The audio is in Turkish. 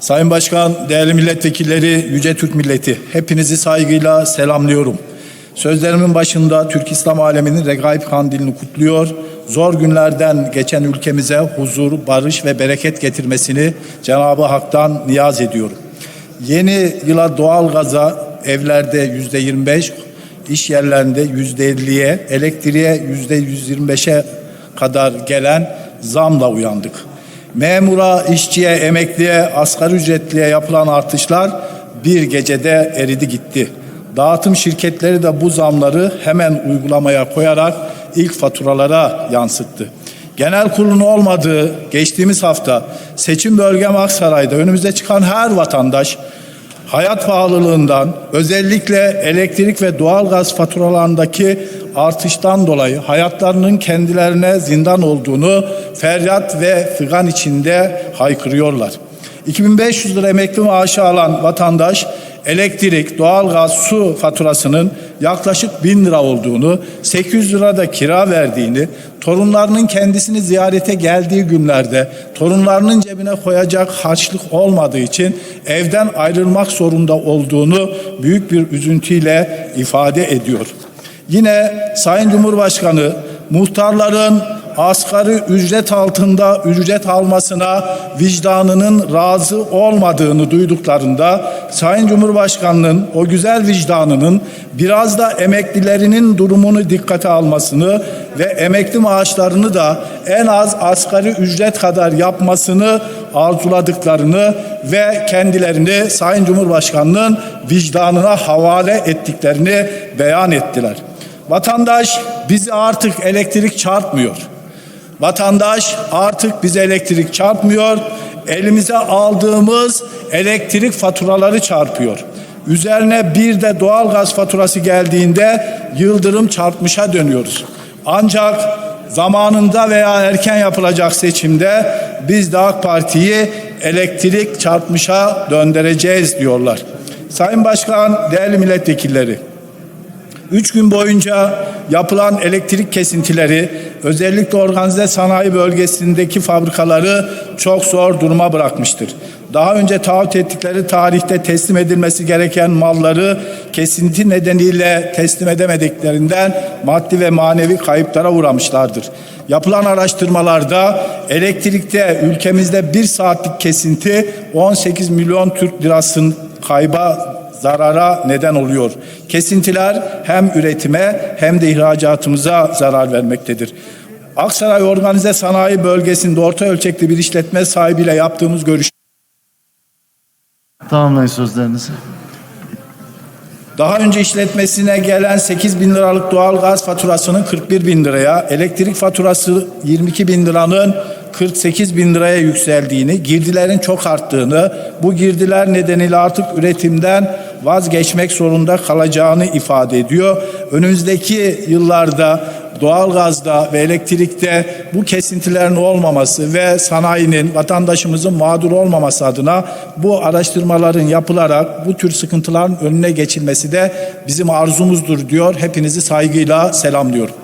Sayın Başkan, değerli milletvekilleri, Yüce Türk milleti, hepinizi saygıyla selamlıyorum. Sözlerimin başında Türk İslam aleminin Regaib Kandilini kutluyor. Zor günlerden geçen ülkemize huzur, barış ve bereket getirmesini Cenab-ı Hak'tan niyaz ediyorum. Yeni yıla doğal gaza evlerde yüzde 25, iş yerlerinde yüzde 50'ye, elektriğe yüzde 125'e kadar gelen zamla uyandık. Memura, işçiye, emekliye, asgari ücretliye yapılan artışlar bir gecede eridi gitti. Dağıtım şirketleri de bu zamları hemen uygulamaya koyarak ilk faturalara yansıttı. Genel kurulun olmadığı geçtiğimiz hafta seçim bölgem Aksaray'da önümüzde çıkan her vatandaş hayat pahalılığından özellikle elektrik ve doğalgaz faturalarındaki artıştan dolayı hayatlarının kendilerine zindan olduğunu feryat ve figan içinde haykırıyorlar. 2500 lira emekli maaşı alan vatandaş elektrik, doğalgaz, su faturasının yaklaşık 1000 lira olduğunu, 800 lira da kira verdiğini, torunlarının kendisini ziyarete geldiği günlerde torunlarının cebine koyacak harçlık olmadığı için evden ayrılmak zorunda olduğunu büyük bir üzüntüyle ifade ediyor. Yine Sayın Cumhurbaşkanı muhtarların asgari ücret altında ücret almasına vicdanının razı olmadığını duyduklarında Sayın Cumhurbaşkanının o güzel vicdanının biraz da emeklilerinin durumunu dikkate almasını ve emekli maaşlarını da en az asgari ücret kadar yapmasını arzuladıklarını ve kendilerini Sayın Cumhurbaşkanının vicdanına havale ettiklerini beyan ettiler. Vatandaş bizi artık elektrik çarpmıyor. Vatandaş artık bize elektrik çarpmıyor. Elimize aldığımız elektrik faturaları çarpıyor. Üzerine bir de doğalgaz faturası geldiğinde yıldırım çarpmışa dönüyoruz. Ancak zamanında veya erken yapılacak seçimde biz de AK Parti'yi elektrik çarpmışa döndüreceğiz diyorlar. Sayın Başkan, değerli milletvekilleri, Üç gün boyunca yapılan elektrik kesintileri özellikle organize sanayi bölgesindeki fabrikaları çok zor duruma bırakmıştır. Daha önce taahhüt ettikleri tarihte teslim edilmesi gereken malları kesinti nedeniyle teslim edemediklerinden maddi ve manevi kayıplara uğramışlardır. Yapılan araştırmalarda elektrikte ülkemizde bir saatlik kesinti 18 milyon Türk lirasının kayba zarara neden oluyor. Kesintiler hem üretime hem de ihracatımıza zarar vermektedir. Aksaray Organize Sanayi Bölgesi'nde orta ölçekli bir işletme sahibiyle yaptığımız görüş Tamamlayın sözlerinizi. Daha önce işletmesine gelen 8 bin liralık doğal gaz faturasının 41 bin liraya, elektrik faturası 22 bin liranın 48 bin liraya yükseldiğini, girdilerin çok arttığını, bu girdiler nedeniyle artık üretimden vazgeçmek zorunda kalacağını ifade ediyor. Önümüzdeki yıllarda doğalgazda ve elektrikte bu kesintilerin olmaması ve sanayinin, vatandaşımızın mağdur olmaması adına bu araştırmaların yapılarak bu tür sıkıntıların önüne geçilmesi de bizim arzumuzdur diyor. Hepinizi saygıyla selamlıyorum.